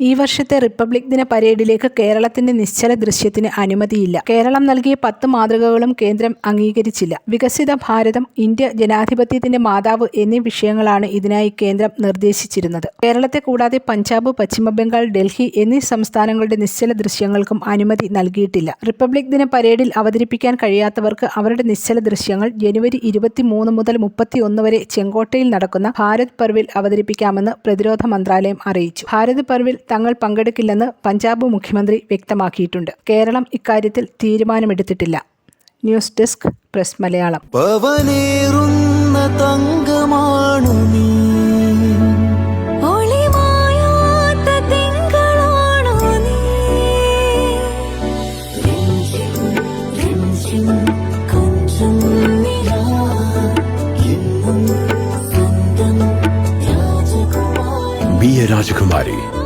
ഈ വർഷത്തെ റിപ്പബ്ലിക് ദിന പരേഡിലേക്ക് കേരളത്തിന്റെ നിശ്ചല ദൃശ്യത്തിന് അനുമതിയില്ല. കേരളം നൽകിയ പത്ത് മാതൃകകളും കേന്ദ്രം അംഗീകരിച്ചില്ല. വികസിത ഭാരതം ഇന്ത്യ ജനാധിപത്യത്തിന്റെ മാതാവ് എന്നീ വിഷയങ്ങളാണ് ഇതിനായി കേന്ദ്രം നിർദ്ദേശിച്ചിരുന്നത്. കേരളത്തെ കൂടാതെ പഞ്ചാബ് പശ്ചിമബംഗാൾ ഡൽഹി എന്നീ സംസ്ഥാനങ്ങളുടെ നിശ്ചല ദൃശ്യങ്ങൾക്കും അനുമതി നൽകിയിട്ടില്ല. റിപ്പബ്ലിക് ദിന പരേഡിൽ അവതരിപ്പിക്കാൻ കഴിയാത്തവർക്ക് അവരുടെ നിശ്ചല ദൃശ്യങ്ങൾ ജനുവരി ഇരുപത്തിമൂന്ന് മുതൽ മുപ്പത്തിയൊന്ന് വരെ ചെങ്കോട്ടയിൽ നടക്കുന്ന ഭാരത് പർവിൽ അവതരിപ്പിക്കാമെന്ന് പ്രതിരോധ മന്ത്രാലയം അറിയിച്ചു. ഭാരത് പർവിൽ തങ്ങൾ പങ്കെടുക്കില്ലെന്ന് പഞ്ചാബ് മുഖ്യമന്ത്രി വ്യക്തമാക്കിയിട്ടുണ്ട്. കേരളം ഇക്കാര്യത്തിൽ തീരുമാനമെടുത്തിട്ടില്ല. News desk press Malayalam. തങ്കമാണു നീ. രാജകുമാരി